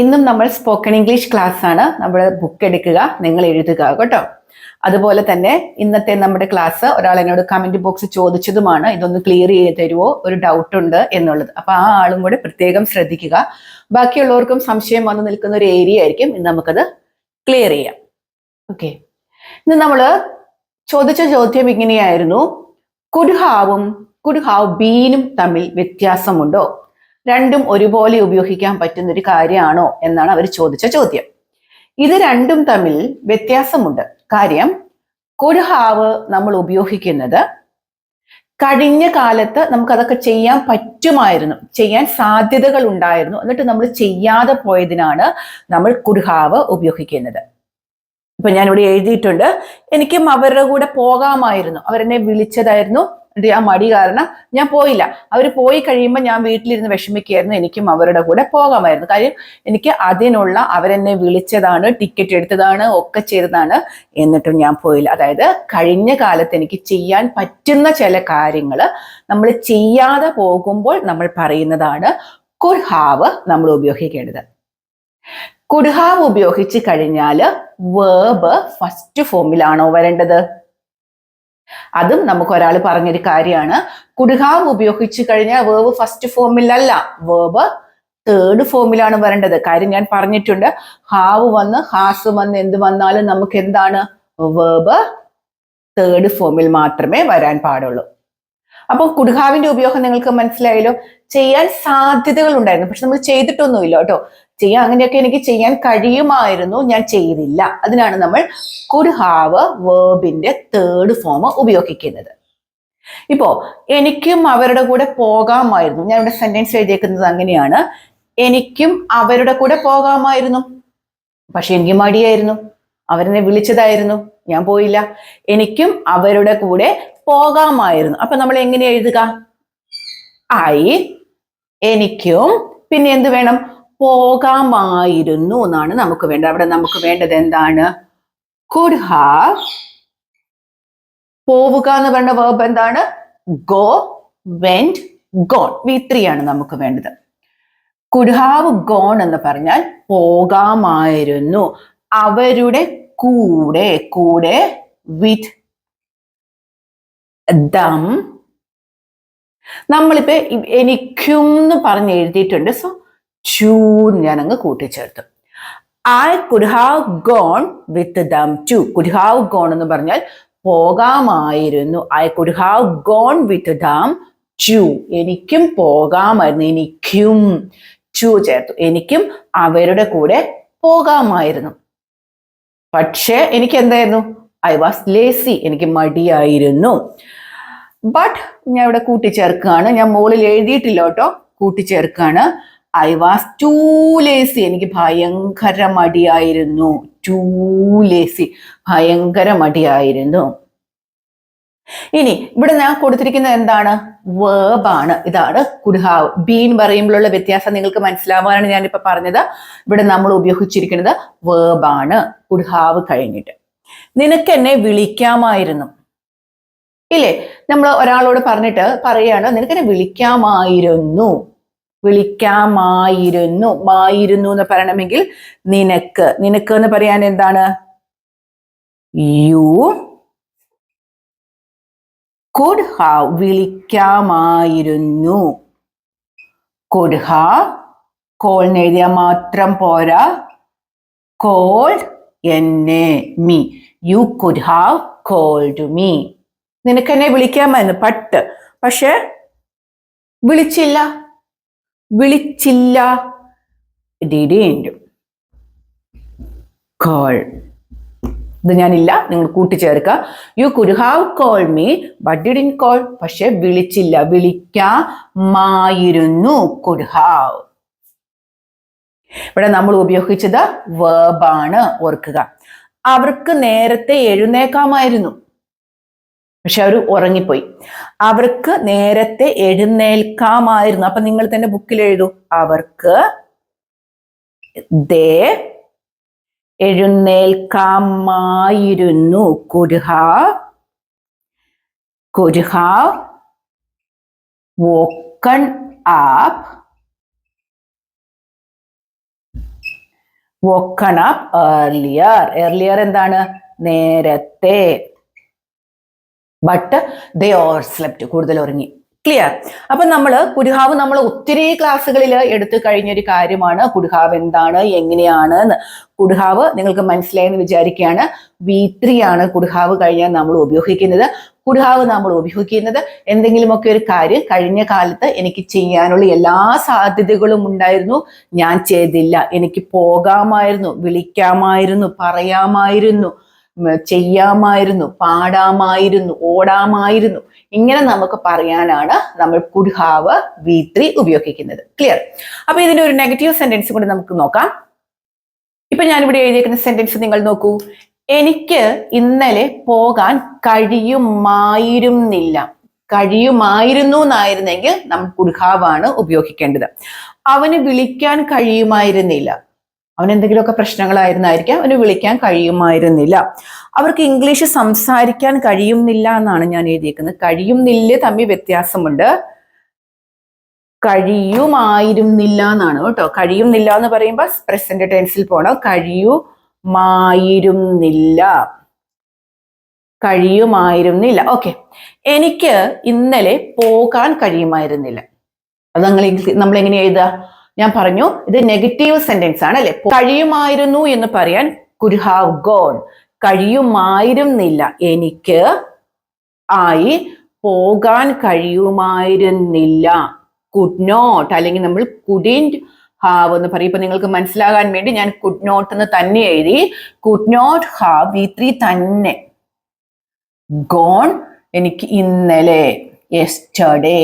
ഇന്നും നമ്മൾ spoken English class ആണ്. നമ്മൾ ബുക്ക് എടുക്കുക നിങ്ങൾ എഴുതുക കേട്ടോ. അതുപോലെ തന്നെ ഇന്നത്തെ നമ്മുടെ ക്ലാസ് ഒരാൾ എന്നോട് കമന്റ് ബോക്സ് ചോദിച്ചതുമാണ് ഇതൊന്ന് ക്ലിയർ ചെയ്ത് തരുമോ ഒരു ഡൗട്ട് ഉണ്ട് എന്നുള്ളത്. അപ്പൊ ആ ആളും കൂടെ പ്രത്യേകം ശ്രദ്ധിക്കുക. ബാക്കിയുള്ളവർക്കും സംശയം വന്നു നിൽക്കുന്ന ഒരു ഏരിയ ആയിരിക്കും. ഇന്ന് നമുക്കത് ക്ലിയർ ചെയ്യാം. ഓക്കെ ഇന്ന് നമ്മൾ ചോദിച്ച ചോദ്യം ഇങ്ങനെയായിരുന്നു. കുരുഹാവും കുഡ്ഹാവ് ബീനും തമ്മിൽ വ്യത്യാസമുണ്ടോ? രണ്ടും ഒരുപോലെ ഉപയോഗിക്കാൻ പറ്റുന്ന ഒരു കാര്യമാണോ എന്നാണ് അവർ ചോദിച്ച ചോദ്യം. ഇത് രണ്ടും തമ്മിൽ വ്യത്യാസമുണ്ട്. കാര്യം കുരുഹാവ് നമ്മൾ ഉപയോഗിക്കുന്നത് കഴിഞ്ഞ കാലത്ത് നമുക്കതൊക്കെ ചെയ്യാൻ പറ്റുമായിരുന്നു. ചെയ്യാൻ സാധ്യതകൾ ഉണ്ടായിരുന്നു എന്നിട്ട് നമ്മൾ ചെയ്യാതെ പോയതിനാണ് നമ്മൾ കുരുഹാവ് ഉപയോഗിക്കുന്നത്. ഇപ്പൊ ഞാനിവിടെ എഴുതിയിട്ടുണ്ട്. എനിക്കും അവരുടെ കൂടെ പോകാമായിരുന്നു. അവരെന്നെ വിളിച്ചതായിരുന്നു. എന്റെ ആ മടി കാരണം ഞാൻ പോയില്ല. അവർ പോയി കഴിയുമ്പോൾ ഞാൻ വീട്ടിലിരുന്ന് വിഷമിക്കുകയായിരുന്നു. എനിക്കും അവരുടെ കൂടെ പോകാമായിരുന്നു. കാര്യം എനിക്ക് അതിനുള്ള അവരെന്നെ വിളിച്ചതാണ് ടിക്കറ്റ് എടുത്തതാണ് ഒക്കെ ചെയ്തതാണ്. എന്നിട്ടും ഞാൻ പോയില്ല. അതായത് കഴിഞ്ഞ കാലത്ത് എനിക്ക് ചെയ്യാൻ പറ്റുന്ന ചില കാര്യങ്ങൾ നമ്മൾ ചെയ്യാതെ പോകുമ്പോൾ നമ്മൾ പറയുന്നതാണ് കുർഹാവ് ഹാവ് നമ്മൾ ഉപയോഗിക്കേണ്ടത്. കുഡ് ഹാവ് ഉപയോഗിച്ച് കഴിഞ്ഞാൽ വേർബ് ഫസ്റ്റ് ഫോമിലാണോ വരേണ്ടത്? അതും നമുക്ക് ഒരാൾ പറഞ്ഞൊരു കാര്യമാണ്. കുടുഹാവ് ഉപയോഗിച്ച് കഴിഞ്ഞാൽ വേർബ് ഫസ്റ്റ് ഫോമിലല്ല വേർബ് തേർഡ് ഫോമിലാണ് വരേണ്ടത്. കാര്യം ഞാൻ പറഞ്ഞിട്ടുണ്ട്. ഹാവ് വന്ന് ഹാസ് വന്ന് എന്ത് വന്നാലും നമുക്ക് എന്താണ്? വേർബ് തേർഡ് ഫോമിൽ മാത്രമേ വരാൻ പാടുള്ളൂ. അപ്പൊ കുടുഹാവിന്റെ ഉപയോഗം നിങ്ങൾക്ക് മനസ്സിലായല്ലോ? ചെയ്യാൻ സാധ്യതകൾ ഉണ്ടായിരുന്നു. പക്ഷെ നമ്മൾ ചെയ്തിട്ടൊന്നുമില്ല കേട്ടോ. ചെയ്യാൻ അങ്ങനെയൊക്കെ എനിക്ക് ചെയ്യാൻ കഴിയുമായിരുന്നു. ഞാൻ ചെയ്തില്ല. അതിനാണ് നമ്മൾ കുഡ് ഹാവ് വേർബിന്റെ തേർഡ് ഫോം ഉപയോഗിക്കുന്നത്. ഇപ്പോ എനിക്കും അവരുടെ കൂടെ പോകാമായിരുന്നു. ഞാൻ ഇവിടെ സെന്റൻസ് എഴുതിയേക്കുന്നത് അങ്ങനെയാണ്. എനിക്കും അവരുടെ കൂടെ പോകാമായിരുന്നു. പക്ഷെ എനിക്ക് മടിയായിരുന്നു. അവരെന്നെ വിളിച്ചതായിരുന്നു. ഞാൻ പോയില്ല. എനിക്കും അവരുടെ കൂടെ പോകാമായിരുന്നു. അപ്പൊ നമ്മൾ എങ്ങനെ എഴുതുക? ഐ എനിക്കും പിന്നെ എന്ത് വേണം? പോകാമായിരുന്നു എന്നാണ് നമുക്ക് വേണ്ടത്. അവിടെ നമുക്ക് വേണ്ടത് എന്താണ്? കുഡ് ഹാവ് പോവുക എന്ന് പറയുന്ന വേർബ് എന്താണ്? ഗോ വെന്റ് ഗോൺ വി ആണ് നമുക്ക് വേണ്ടത്. കുഡ് ഹാവ് ഗോൺ എന്ന് പറഞ്ഞാൽ പോകാമായിരുന്നു. അവരുടെ കൂടെ കൂടെ വിത്ത് ദം നമ്മളിപ്പോ എനിക്കും എന്ന് പറഞ്ഞ് എഴുതിയിട്ടുണ്ട്. സോ ടു ഞാൻ അങ്ങ് കൂട്ടിച്ചേർത്തു. I could have gone with them too could have gone എന്ന് പറഞ്ഞാൽ പോകാമായിരുന്നു. I could have gone with them too എനിക്കും പോകാമായിരുന്നു. എനിക്കും ടു ചേർത്തു. എനിക്കും അവരുടെ കൂടെ പോകാമായിരുന്നു. പക്ഷേ എനിക്ക് എന്തായിരുന്നു ഐ വാസ് ലേസി എനിക്ക് മടിയായിരുന്നു. ബട്ട് ഞാൻ ഇവിടെ കൂട്ടിച്ചേർക്കുകയാണ്. ഞാൻ മുകളിൽ എഴുതിയിട്ടില്ല കേട്ടോ. കൂട്ടിച്ചേർക്കുകയാണ്. ഐ വാസ് ടൂ ലേസി എനിക്ക് ഭയങ്കര മടിയായിരുന്നു. ടൂ ലേസി ഭയങ്കര മടിയായിരുന്നു. ഇനി ഇവിടെ ഞാൻ കൊടുത്തിരിക്കുന്നത് എന്താണ്? വേർബാണ് ഇതാണ് കുഡ്ഹാവ് ബീൻ പറയുമ്പോഴുള്ള വ്യത്യാസം നിങ്ങൾക്ക് മനസ്സിലാവാനാണ് ഞാനിപ്പോ പറഞ്ഞത്. ഇവിടെ നമ്മൾ ഉപയോഗിച്ചിരിക്കുന്നത് വേർബാണ് കുഡ്ഹാവ് കഴിഞ്ഞിട്ട്. നിനക്ക് എന്നെ വിളിക്കാമായിരുന്നു. ഇല്ലേ? നമ്മൾ ഒരാളോട് പറഞ്ഞിട്ട് പറയാണ് നിനക്ക് എന്നെ വിളിക്കാമായിരുന്നു. വിളിക്കാമായിരുന്നു. മായിരുന്നു എന്ന് പറയണമെങ്കിൽ നിനക്ക്. നിനക്ക് എന്ന് പറയാൻ എന്താണ്? യു കുഡ് ഹാവ് വിളിക്കാമായിരുന്നു. കുഡ് ഹാവ് എഴുതിയാൽ മാത്രം പോരാ. കോൾഡ് എന്നെ me you could have called me നിനക്ക് എന്നെ വിളിക്കാമായിരുന്നു. പട്ട്. പക്ഷെ വിളിച്ചില്ല. വിളിച്ചില്ല. കോൾ ഇത് ഞാനില്ല നിങ്ങൾ കൂട്ടിച്ചേർക്കുക. You could have call me but didn't call പക്ഷെ വിളിച്ചില്ല വിളിക്കാമായിരുന്നു. കുഡ് ഹാവ് ഇവിടെ നമ്മൾ ഉപയോഗിച്ചത് വേർബാണ് ഓർക്കുക. അവർക്ക് നേരത്തെ എഴുന്നേക്കാമായിരുന്നു. പക്ഷെ അവർ ഉറങ്ങിപ്പോയി. അവർക്ക് നേരത്തെ എഴുന്നേൽക്കാമായിരുന്നു. അപ്പൊ നിങ്ങൾ തന്നെ ബുക്കിൽ എഴുതൂ. അവർക്ക് they എഴുന്നേൽക്കാമായിരുന്നു. Could have could have woken up woken up earlier earlier എന്താണ്? നേരത്തെ. ബട്ട് ദേ ഓർ സ്ലെപ്റ്റ് കൂടുതൽ ഉറങ്ങി ക്ലിയർ അപ്പൊ നമ്മൾ കുരുഹാവ് നമ്മൾ ഒത്തിരി ക്ലാസ്സുകളിൽ എടുത്തു കഴിഞ്ഞ ഒരു കാര്യമാണ്. കുരുഹാവ് എന്താണ്? എങ്ങനെയാണ് എന്ന് കുടുഹാവ് നിങ്ങൾക്ക് മനസ്സിലായെന്ന് വിചാരിക്കുകയാണ്. വി ത്രീ ആണ് കുടുഹാവ് കഴിഞ്ഞാൽ നമ്മൾ ഉപയോഗിക്കുന്നത്. കുടുഹാവ് നമ്മൾ ഉപയോഗിക്കുന്നത് എന്തെങ്കിലുമൊക്കെ ഒരു കാര്യം കഴിഞ്ഞ കാലത്ത് എനിക്ക് ചെയ്യാനുള്ള എല്ലാ സാധ്യതകളും ഉണ്ടായിരുന്നു. ഞാൻ ചെയ്തില്ല. എനിക്ക് പോകാമായിരുന്നു. വിളിക്കാമായിരുന്നു. പറയാമായിരുന്നു. ചെയ്യാമായിരുന്നു പാടാമായിരുന്നു ഓടാമായിരുന്നു. ഇങ്ങനെ നമുക്ക് പറയാനാണ് നമ്മൾ കുഡ്ഹാവ് വി ത്രീ ഉപയോഗിക്കുന്നത്. ക്ലിയർ അപ്പൊ ഇതിന്റെ ഒരു നെഗറ്റീവ് സെന്റൻസ് കൂടി നമുക്ക് നോക്കാം. ഇപ്പൊ ഞാനിവിടെ എഴുതിയിരിക്കുന്ന സെന്റൻസ് നിങ്ങൾ നോക്കൂ. എനിക്ക് ഇന്നലെ പോകാൻ കഴിയുമായിരുന്നില്ല. കഴിയുമായിരുന്നു എന്നായിരുന്നെങ്കിൽ നമ്മൾ കുഡ്ഹാവാണ് ഉപയോഗിക്കേണ്ടത്. അവന് വിളിക്കാൻ കഴിയുമായിരുന്നില്ല. അവൻ എന്തെങ്കിലുമൊക്കെ പ്രശ്നങ്ങളായിരുന്നായിരിക്കാം അവന് വിളിക്കാൻ കഴിയുമായിരുന്നില്ല. അവർക്ക് ഇംഗ്ലീഷ് സംസാരിക്കാൻ കഴിയുന്നില്ല എന്നാണ് ഞാൻ എഴുതിയേക്കുന്നത്. കഴിയുന്നില്ല തമ്മിൽ വ്യത്യാസമുണ്ട്. കഴിയുമായിരുന്നില്ല എന്നാണ് കേട്ടോ. കഴിയുന്നില്ല എന്ന് പറയുമ്പോൾ പ്രസന്റ് ടെൻസിൽ പോണം. കഴിയുമായിരുന്നില്ല. കഴിയുമായിരുന്നില്ല. ഓക്കെ എനിക്ക് ഇന്നലെ പോകാൻ കഴിയുമായിരുന്നില്ല. അത് നമ്മൾ നമ്മൾ എങ്ങനെ എഴുതുക? ഞാൻ പറഞ്ഞു ഇത് നെഗറ്റീവ് സെന്റൻസ് ആണ് അല്ലെ? കഴിയുമായിരുന്നു എന്ന് പറയാൻ കുഡ് ഹാവ് ഗോൺ കഴിയുമായിരുന്നില്ല. എനിക്ക് ആയി പോകാൻ കഴിയുമായിരുന്നില്ല. കുഡ് നോട്ട് അല്ലെങ്കിൽ നമ്മൾ കുഡിന്റ് ഹാവ് എന്ന് പറയും. ഇപ്പൊ നിങ്ങൾക്ക് മനസ്സിലാകാൻ വേണ്ടി ഞാൻ കുഡ് നോട്ട് എന്ന് തന്നെ എഴുതി. Could not have V three തന്നെ ഗോൺ എനിക്ക് ഇന്നലെ yesterday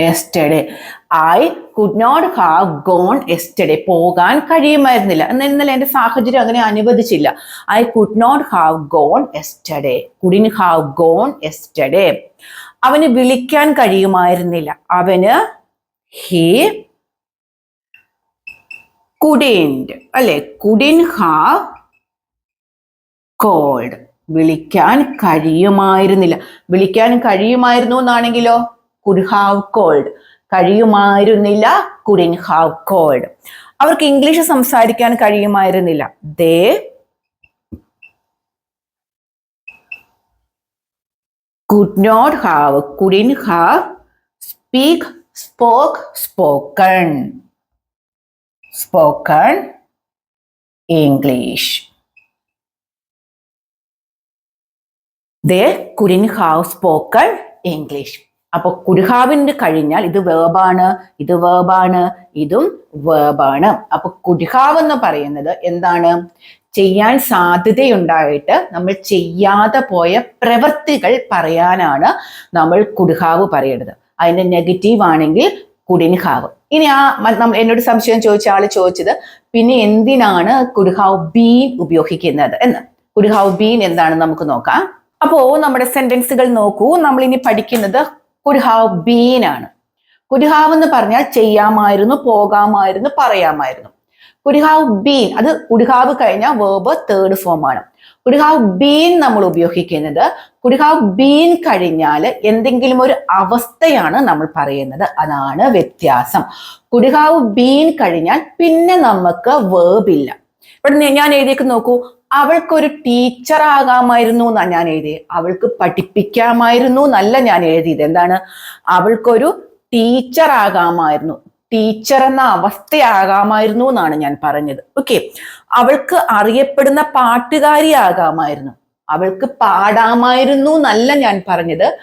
yesterday I could not have gone yesterday പോകാൻ കഴിയുമായിരുന്നില്ല. എന്നാൽ എന്റെ സാഹചര്യം അങ്ങനെ അനുവദിച്ചില്ല. I could not have gone yesterday couldn't have gone yesterday അവന് വിളിക്കാൻ കഴിയുമായിരുന്നില്ല. അവന് ഹി കുഡിൻഡ് അല്ലെ? കുഡിൻ ഹാവ് കോൾഡ് വിളിക്കാൻ കഴിയുമായിരുന്നില്ല. വിളിക്കാൻ കഴിയുമായിരുന്നു എന്നാണെങ്കിലോ? കുഡ് ഹാവ് കോൾഡ് കഴിയുമായിരുന്നില്ല കുഡിൻ ഹാവ് കോൾഡ് അവർക്ക് ഇംഗ്ലീഷ് സംസാരിക്കാൻ കഴിയുമായിരുന്നില്ല. They could not have couldn't have speak spoke spoken spoken English they couldn't have spoken English അപ്പൊ കുരുഹാവിന്റെ കഴിഞ്ഞാൽ ഇത് വേബാണ് ഇത് വേബാണ് ഇതും വേബാണ് അപ്പൊ കുരുഹാവ് എന്ന് പറയുന്നത് എന്താണ്? ചെയ്യാൻ സാധ്യതയുണ്ടായിട്ട് നമ്മൾ ചെയ്യാതെ പോയ പ്രവൃത്തികൾ പറയാനാണ് നമ്മൾ കുടുഹാവ് പറയേണ്ടത്. അതിന്റെ നെഗറ്റീവ് ആണെങ്കിൽ കുടിൻഹാവ് ഇനി ആ എന്നോട് സംശയം ചോദിച്ച ആൾ ചോദിച്ചത് പിന്നെ എന്തിനാണ് കുടുഹാവ് ബീൻ ഉപയോഗിക്കുന്നത് എന്ന്? കുടുഹാവ് ബീൻ എന്താണ് നമുക്ക് നോക്കാം. അപ്പോ നമ്മുടെ സെന്റൻസുകൾ നോക്കൂ. നമ്മൾ ഇനി പഠിക്കുന്നത് കുഡ് ഹാവ് ബീൻ ആണ്. കുഡ് ഹാവ് എന്ന് പറഞ്ഞാൽ ചെയ്യാമായിരുന്നു പോകാമായിരുന്നു പറയാമായിരുന്നു. കുഡ് ഹാവ് ബീൻ അത് കുഡ് ഹാവ് കഴിഞ്ഞാൽ വേർബ് തേർഡ് ഫോം ആണ്. കുഡ് ഹാവ് ബീൻ നമ്മൾ ഉപയോഗിക്കുന്നത് കുഡ് ഹാവ് ബീൻ കഴിഞ്ഞാൽ എന്തെങ്കിലും ഒരു അവസ്ഥയാണ് നമ്മൾ പറയുന്നത്. അതാണ് വ്യത്യാസം. കുഡ് ഹാവ് ബീൻ കഴിഞ്ഞാൽ പിന്നെ നമുക്ക് വേർബ് ഇല്ല. ഇവിടെ ഞാൻ എഴുതിയേക്ക് നോക്കൂ. അവൾക്കൊരു ടീച്ചർ ആകാമായിരുന്നു എന്നാണ് ഞാൻ എഴുതിയത് അവൾക്ക് പഠിപ്പിക്കാമായിരുന്നു എന്നല്ല ഞാൻ എഴുതിയത്. എന്താണ്? അവൾക്കൊരു ടീച്ചർ ആകാമായിരുന്നു. ടീച്ചർ എന്ന അവസ്ഥയാകാമായിരുന്നു എന്നാണ് ഞാൻ പറഞ്ഞത്. ഓക്കെ അവൾക്ക് അറിയപ്പെടുന്ന പാട്ടുകാരി ആകാമായിരുന്നു. അവൾക്ക് പാടാമായിരുന്നു എന്നല്ല ഞാൻ പറഞ്ഞത്.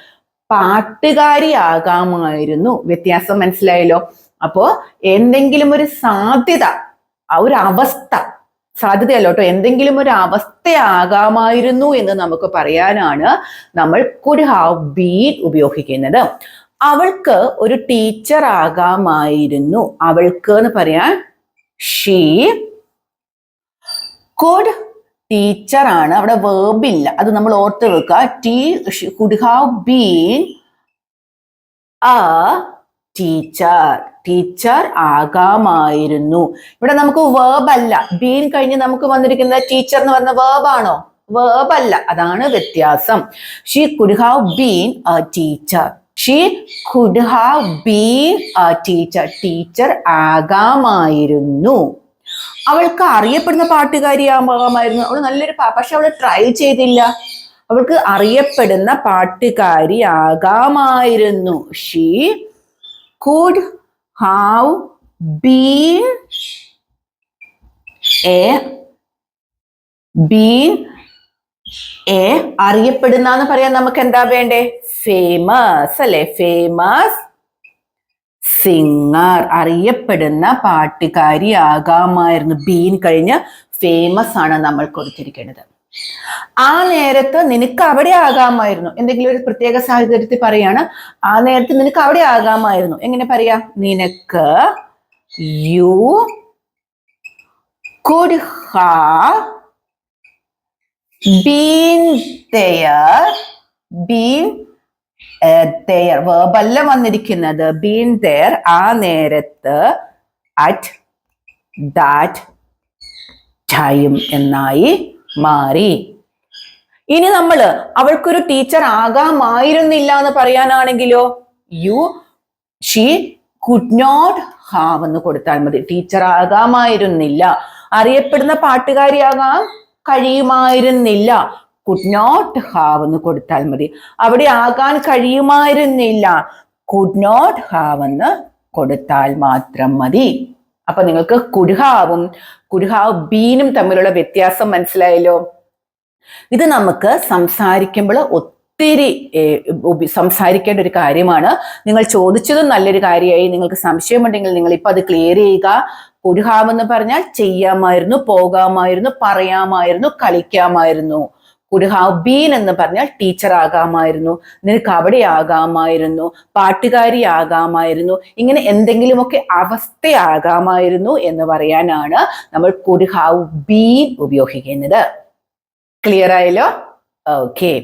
പാട്ടുകാരി ആകാമായിരുന്നു. വ്യത്യാസം മനസ്സിലായല്ലോ? അപ്പോ എന്തെങ്കിലും ഒരു സാധ്യത ഒരു അവസ്ഥ സാധ്യതയല്ല കേട്ടോ എന്തെങ്കിലും ഒരു അവസ്ഥയാകാമായിരുന്നു എന്ന് നമുക്ക് പറയാനാണ് നമ്മൾ കുഡ് ഹാവ് ബീൻ ഉപയോഗിക്കുന്നത്. അവൾക്ക് ഒരു ടീച്ചർ ആകാമായിരുന്നു. അവൾക്ക് എന്ന് പറയാൻ ഷീ കുഡ് ടീച്ചർ ആണ്. അവിടെ വേർബില്ല അത് നമ്മൾ ഓർത്ത് വെക്കുക. ടീ കുഡ് ഹാവ് ബീൻ ആ ടീച്ചർ ടീച്ചർ ആകാമായിരുന്നു. ഇവിടെ നമുക്ക് വേർബ് അല്ല. ബീൻ കഴിഞ്ഞ് നമുക്ക് വന്നിരിക്കുന്നത് ടീച്ചർ എന്ന് പറഞ്ഞ വേബ് ആണോ? വേർബ് അല്ല. അതാണ് വ്യത്യാസം. She could have been a teacher she could have been a teacher teacher ആകാമായിരുന്നു. അവൾക്ക് അറിയപ്പെടുന്ന പാട്ടുകാരിയാകാമായിരുന്നു അവൾ നല്ലൊരു പക്ഷെ അവൾ ട്രൈ ചെയ്തില്ല. അവൾക്ക് അറിയപ്പെടുന്ന പാട്ടുകാരി ആകാമായിരുന്നു. She could have be a be a അറിയപ്പെടുന്ന എന്ന് പറയാൻ നമുക്ക് എന്താ വേണ്ടേ? ഫേമസ് അല്ലെ? ഫേമസ് സിംഗർ അറിയപ്പെടുന്ന പാട്ടുകാരി ആകാമായിരുന്നു ബീൻ കഴിഞ്ഞ് ഫേമസ് ആണ് നമ്മൾ കൊടുത്തിരിക്കുന്നത് ആ നേരത്ത് നിനക്ക് അവിടെ ആകാമായിരുന്നു. എന്തെങ്കിലും ഒരു പ്രത്യേക സാഹചര്യത്തിൽ പറയാണ് ആ നേരത്ത് നിനക്ക് അവിടെ ആകാമായിരുന്നു. എങ്ങനെ പറയാ? നിനക്ക് you could have been there there വേർബല്ല വന്നിരിക്കുന്നത്. ബീൻ there ആ നേരത്ത് അറ്റ് ദാറ്റ് ടൈം എന്നായി മാറി. ഇനി നമ്മൾ അവൾക്കൊരു ടീച്ചർ ആകാമായിരുന്നില്ല എന്ന് പറയാനാണെങ്കിലോ? You she could not have എന്ന് കൊടുത്താൽ മതി. ടീച്ചർ ആകാമായിരുന്നില്ല. അറിയപ്പെടുന്ന പാട്ടുകാരിയാകാൻ കഴിയുമായിരുന്നില്ല. കുഡ് നോട്ട് ഹാവ് എന്ന് കൊടുത്താൽ മതി. അവിടെ ആകാൻ കഴിയുമായിരുന്നില്ല. കുഡ് നോട്ട് ഹാവ് എന്ന് കൊടുത്താൽ മാത്രം മതി. അപ്പൊ നിങ്ങൾക്ക് കുരുഹാവും കുരുഹാവ് ബീനും തമ്മിലുള്ള വ്യത്യാസം മനസ്സിലായല്ലോ? ഇത് നമുക്ക് സംസാരിക്കുമ്പോൾ ഒത്തിരി സംസാരിക്കേണ്ട ഒരു കാര്യമാണ്. നിങ്ങൾ ചോദിച്ചതും നല്ലൊരു കാര്യമായി നിങ്ങൾക്ക് സംശയമുണ്ടെങ്കിൽ നിങ്ങൾ ഇപ്പൊ അത് ക്ലിയർ ചെയ്യുക. കുരുഹാവെന്ന് പറഞ്ഞാൽ ചെയ്യാമായിരുന്നു പോകാമായിരുന്നു പറയാമായിരുന്നു കളിക്കാമായിരുന്നു. കുരുഹാവ് ബീൻ എന്ന് പറഞ്ഞാൽ ടീച്ചർ ആകാമായിരുന്നു. നിനക്ക് അവിടെ ആകാമായിരുന്നു. പാട്ടുകാരി ആകാമായിരുന്നു. ഇങ്ങനെ എന്തെങ്കിലുമൊക്കെ അവസ്ഥയാകാമായിരുന്നു എന്ന് പറയാനാണ് നമ്മൾ കുരുഹാവ് ബീൻ ഉപയോഗിക്കുന്നത്. ക്ലിയർ ആയല്ലോ? ഓക്കെ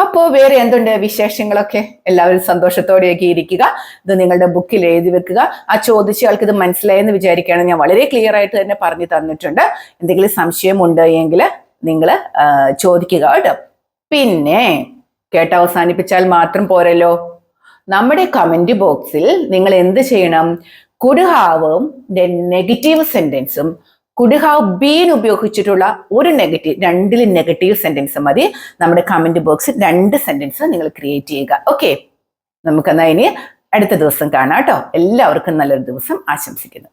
അപ്പോ വേറെ എന്തുണ്ട് വിശേഷങ്ങളൊക്കെ? എല്ലാവരും സന്തോഷത്തോടെയൊക്കെ ഇരിക്കുക. ഇത് നിങ്ങളുടെ ബുക്കിൽ എഴുതി വെക്കുക. ആ ചോദിച്ചയാൾക്ക് ഇത് മനസ്സിലായെന്ന് വിചാരിക്കുകയാണ്. ഞാൻ വളരെ ക്ലിയർ ആയിട്ട് തന്നെ പറഞ്ഞു തന്നിട്ടുണ്ട്. എന്തെങ്കിലും സംശയമുണ്ട് എങ്കിൽ നിങ്ങൾ ചോദിക്കുക കേട്ടോ. പിന്നെ കേട്ട് അവസാനിപ്പിച്ചാൽ മാത്രം പോരല്ലോ. നമ്മുടെ കമന്റ് ബോക്സിൽ നിങ്ങൾ എന്ത് ചെയ്യണം? കുടുഹാവും നെഗറ്റീവ് സെന്റൻസും കുടുഹാവ് ബീൻ ഉപയോഗിച്ചിട്ടുള്ള ഒരു നെഗറ്റീവ് രണ്ടിൽ നെഗറ്റീവ് സെന്റൻസ് മതി. നമ്മുടെ കമന്റ് ബോക്സിൽ രണ്ട് സെന്റൻസ് നിങ്ങൾ ക്രിയേറ്റ് ചെയ്യുക. ഓക്കെ നമുക്കെന്നാ ഇനി അടുത്ത ദിവസം കാണാം കേട്ടോ. എല്ലാവർക്കും നല്ലൊരു ദിവസം ആശംസിക്കുന്നു.